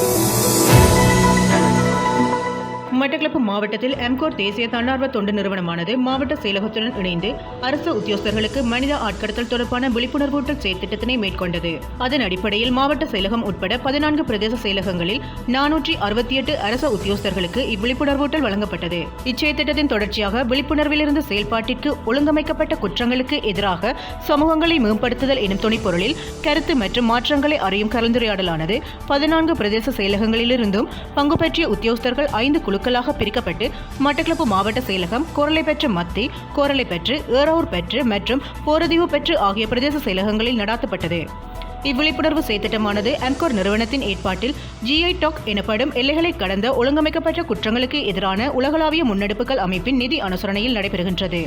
Thank you. Batticaloa மாவட்டத்தில் எம்கோர் தேசிய தன்னார்வ தொண்டு நிறுவனமானது மாவட்ட செயலகத்துடன் இணைந்து அரசு உத்தியோகஸ்தர்களுக்கு மனித ஆட்கடத்தல் தொடர்பான விழிப்புணர்வூட்டல் செயற்திட்டத்தினை மேற்கொண்டது. அதன் அடிப்படையில் மாவட்ட செயலகம் உட்பட பதினான்கு பிரதேச செயலகங்களில் நானூற்றி அறுபத்தி எட்டு அரசு உத்தியோகஸ்தர்களுக்கு இவ்விழிப்புணர்வூட்டல் வழங்கப்பட்டது. இச்செயற்திட்டத்தின் தொடர்ச்சியாக விழிப்புணர்விலிருந்து செயல்பாட்டிற்கு ஒழுங்கமைக்கப்பட்ட குற்றங்களுக்கு எதிராக சமூகங்களை மேம்படுத்துதல் எனும் துணைப்பொருளில் கருத்து மற்றும் மாற்றங்களை அறியும் கலந்துரையாடலானது பதினான்கு பிரதேச செயலகங்களிலிருந்தும் பங்கு பற்றிய உத்தியோகஸ்தர்கள் ஐந்து குழுக்களாக பிரிக்கப்பட்டு மட்டக்களப்பு மாவட்ட செயலகம் கோரலை பெற்று மத்தி கோரலை பெற்று ஏறாவூர் பெற்று மற்றும் போரதீவு பெற்று ஆகிய பிரதேச செயலகங்களில் நடாத்தப்பட்டது. இவ்விழிப்புணர்வு செய்திட்டமானது அம்கோர் நிறுவனத்தின் ஏற்பாட்டில் ஜிஐ டாக் எனப்படும் எல்லைகளை கடந்த ஒழுங்கமைக்கப்பட்ட குற்றங்களுக்கு எதிரான உலகளாவிய முன்னெடுப்புகள் அமைப்பின் நிதி அனுசரணையில் நடைபெறுகின்றது.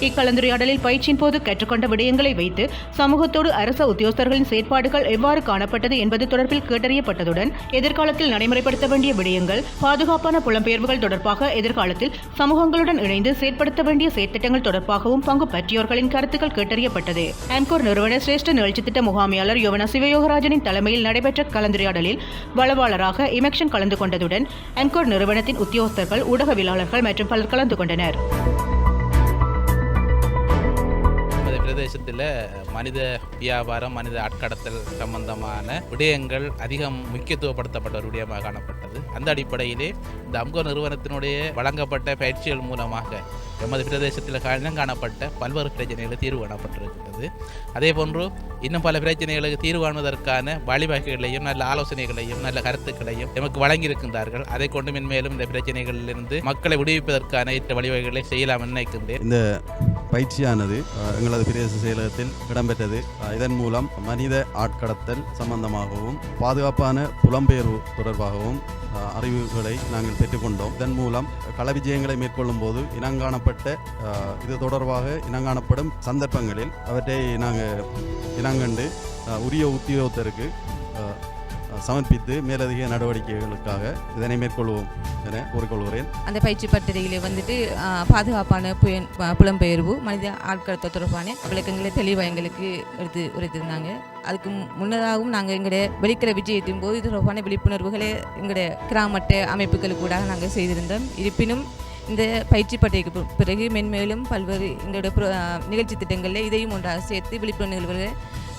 இக்கலந்துரையாடலில் பயிற்சியின் போது கற்றுக்கொண்ட விடயங்களை வைத்து சமூகத்தோடு அரச உத்தியோகஸ்தர்களின் செயற்பாடுகள் எவ்வாறு காணப்பட்டது என்பது தொடர்பில் கேட்டறியப்பட்டதுடன் எதிர்காலத்தில் நடைமுறைப்படுத்த வேண்டிய விடயங்கள் பாதுகாப்பான புலம்பெயர்வுகள் தொடர்பாக எதிர்காலத்தில் சமூகங்களுடன் இணைந்து செயற்படுத்த வேண்டிய செயற்திட்டங்கள் தொடர்பாகவும் பங்கு பற்றியோர்களின் கருத்துக்கள் கேட்டறியப்பட்டது. ஆம்கோர் நிறுவன சிரேஷ்ட நிகழ்ச்சி திட்ட முகாமையாளர் யுவன சிவயோகராஜனின் தலைமையில் நடைபெற்ற கலந்துரையாடலில் வளவாளராக இமெக்ஷன் கலந்து கொண்டதுடன் ஆம்கோர் நிறுவனத்தின் உத்தியோகஸ்தர்கள் ஊடகவியலாளர்கள் மற்றும் பலர் கலந்து கொண்டனர். பிரதேசத்தில் மனித வியாபாரம் மனித ஆட்கடத்தல் சம்பந்தமான விடயங்கள் அதிகம் முக்கியத்துவப்படுத்தப்பட்ட ஒரு விடயமாக காணப்பட்டது. அந்த அடிப்படையிலே இந்த அம்கோ நிறுவனத்தினுடைய வழங்கப்பட்ட பயிற்சிகள் மூலமாக எமது பிரதேசத்தில் இனம் காணப்பட்ட பல்வேறு பிரச்சனைகளை தீர்வு காணப்பட்டிருக்கிறது. அதே போன்று இன்னும் பல பிரச்சனைகளுக்கு தீர்வு காணுவதற்கான வழிவகைகளையும் நல்ல ஆலோசனைகளையும் நல்ல கருத்துக்களையும் எமக்கு வழங்கியிருக்கின்றார்கள். அதை கொண்டு மென்மேலும் இந்த பிரச்சனைகளிலிருந்து மக்களை விடுவிப்பதற்கான ஏற்ற வழிவகைகளை செய்யலாம் நினைக்கின்றேன். இந்த பயிற்சியானது எங்களது பிரதேச செயலகத்தில் இடம்பெற்றது. இதன் மூலம் மனித ஆட்கடத்தல் சம்பந்தமாகவும் பாதுகாப்பான புலம்பெயர்வு தொடர்பாகவும் அறிவுகளை நாங்கள் பெற்றுக்கொண்டோம். இதன் மூலம் கள விஜயங்களை மேற்கொள்ளும் போது இனங்காணப்பட்ட இது தொடர்பாக இனங்காணப்படும் சந்தர்ப்பங்களில் அவற்றை நாங்கள் இனங்கண்டு உரிய உத்தியோகத்தருக்கு சமர்ப்பித்து மேலதிக நடவடிக்கைகளுக்காக இதனை மேற்கொள்வோம் என கூறிக்கொள்கிறேன். அந்த பயிற்சி பட்டறையிலே வந்துட்டு பாதுகாப்பான புயன் புலம்பெயர்வு மனித ஆட்கடத்த தொடர்பான விளக்கங்களை தெளிவாக எங்களுக்கு எடுத்து உரைத்திருந்தாங்க. அதுக்கு முன்னதாகவும் நாங்கள் எங்களுடைய வெளிக்கிற விஜயத்தின் போது இது தொடர்பான விழிப்புணர்வுகளை எங்களுடைய கிராமட்ட அமைப்புகளுக்கு கூட நாங்கள் செய்திருந்தோம். இருப்பினும் இந்த பயிற்சி பட்டைக்கு பிறகு மென்மேலும் பல்வேறு எங்களுடைய நிகழ்ச்சி திட்டங்களில் இதையும் ஒன்றாக சேர்த்து விழிப்புணர்வுகளை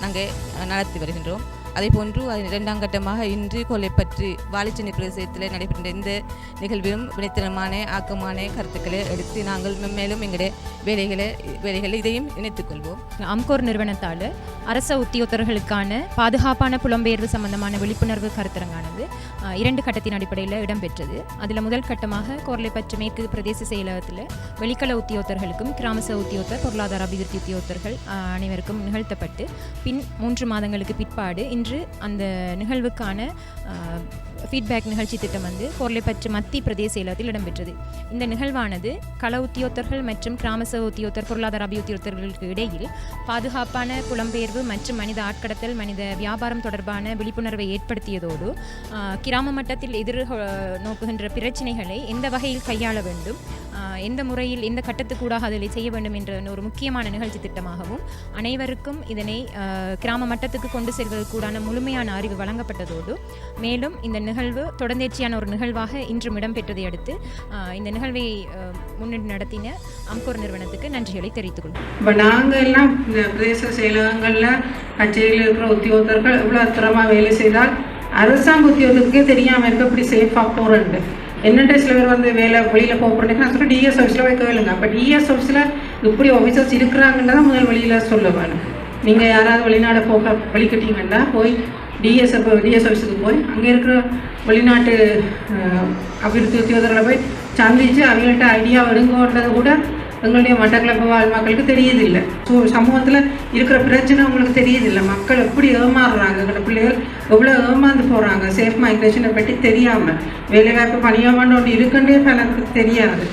நாங்கள் நடத்தி வருகின்றோம். அதே போன்று இரண்டாம் கட்டமாக இன்று கொல்லைப்பற்று வாலிச்சனி பிரதேசத்தில் நடைபெற்ற இந்த நிகழ்விலும் வினைத்தனமான ஆக்கமான கருத்துக்களை எடுத்து நாங்கள் மேலும் எங்களுடைய வேலைகளை வேலைகளை இதையும் இணைத்துக் கொள்வோம். அம்கோர் நிறுவனத்தால் அரச உத்தியோகர்களுக்கான பாதுகாப்பான புலம்பெயர்வு சம்பந்தமான விழிப்புணர்வு கருத்தரங்கானது இரண்டு கட்டத்தின் அடிப்படையில் இடம்பெற்றது. அதில் முதல் கட்டமாக கோர்லைப்பற்று மேற்கு பிரதேச செயலகத்தில் வெளிக்கள உத்தியோகத்தர்களுக்கும் கிராமச உத்தியோகர் பொருளாதார அபிவிருத்தி உத்தியோகர்கள் அனைவருக்கும் நிகழ்த்தப்பட்டு பின் மூன்று மாதங்களுக்கு பிற்பாடு இன்று அந்த நிகழ்வுக்கான ஃபீட்பேக் நிகழ்ச்சி திட்டம் வந்து பொருளைப்பற்று மத்திய பிரதேச செயலகத்தில் இடம்பெற்றது. இந்த நிகழ்வானது கள உத்தியோகத்தர்கள் மற்றும் கிராம சபை உத்தியோகத்தர் பொருளாதார அபியுத்தியோகத்தர்களுக்கு இடையில் பாதுகாப்பான புலம்பெயர்வு மற்றும் மனித ஆட்கடத்தல் மனித வியாபாரம் தொடர்பான விழிப்புணர்வை ஏற்படுத்தியதோடு கிராம மட்டத்தில் எதிர் நோக்குகின்ற பிரச்சினைகளை எந்த வகையில் கையாள வேண்டும் எந்த முறையில் எந்த கட்டத்துக்கூடாக அதில் செய்ய வேண்டும் என்ற ஒரு முக்கியமான நிகழ்ச்சி திட்டமாகவும் அனைவருக்கும் இதனை கிராம மட்டத்துக்கு கொண்டு செல்வதற்கூடான முழுமையான அறிவு வழங்கப்பட்டதோடு மேலும் இந்த நிகழ்வு தொடர்ந்தேர்ச்சியான ஒரு நிகழ்வாக இன்றும் இடம்பெற்றதை அடுத்து ஆஹ், இந்த நிகழ்வை முன்னிட்டு நடத்தின அம்கோர் நிறுவனத்துக்கு நன்றிகளை தெரிவித்துக் கொள்கிறேன் இப்போ நாங்கள் எல்லாம் இந்த பிரதேச செயலகங்களில் கச்சேரியில் இருக்கிற உத்தியோகத்தர்கள் எவ்வளோ அத்திரமாக வேலை செய்தால் அரசாங்க உத்தியோகத்துக்கே தெரியாமல் இருக்க இப்படி சேஃபாக போகிறேன்ட்டு என்னட்ட சில பேர் வந்து வேலை வெளியில் போக போகிறேன் நான் சொல்ல டிஎஸ் ஆஃபீஸில் போய் கேளுங்க. அப்போ டிஎஸ் ஆஃபீஸில் இப்படி ஆஃபீஸர்ஸ் இருக்கிறாங்கன்னு தான் முதல் வெளியில் சொல்லுவேன் நீங்கள் யாராவது வெளிநாடு போக வழிகட்டிங்கன்னா போய் டிஎஸ் டிஎஸ் ஆஃபீஸுக்கு போய் அங்கே இருக்கிற வெளிநாட்டு அபிவிருத்தி உத்தியோகர்களை போய் சந்திச்சு அவங்கள்ட்ட ஐடியா எடுங்கன்றது கூட எங்களுடைய மட்டக்களப்பு வாழ் மக்களுக்கு தெரியுதில்லை. ஸோ சமூகத்தில் இருக்கிற பிரச்சனை அவங்களுக்கு தெரியுதில்லை. மக்கள் எப்படி ஏமாறுறாங்க? எங்களோட பிள்ளைகள் எவ்வளோ ஏமாந்து போகிறாங்க சேஃப் மைக்ரேஷனை பற்றி தெரியாமல் வேலைவாய்ப்பு பணியாமன்ற ஒன்று இருக்குன்றே பலருக்கு தெரியாது.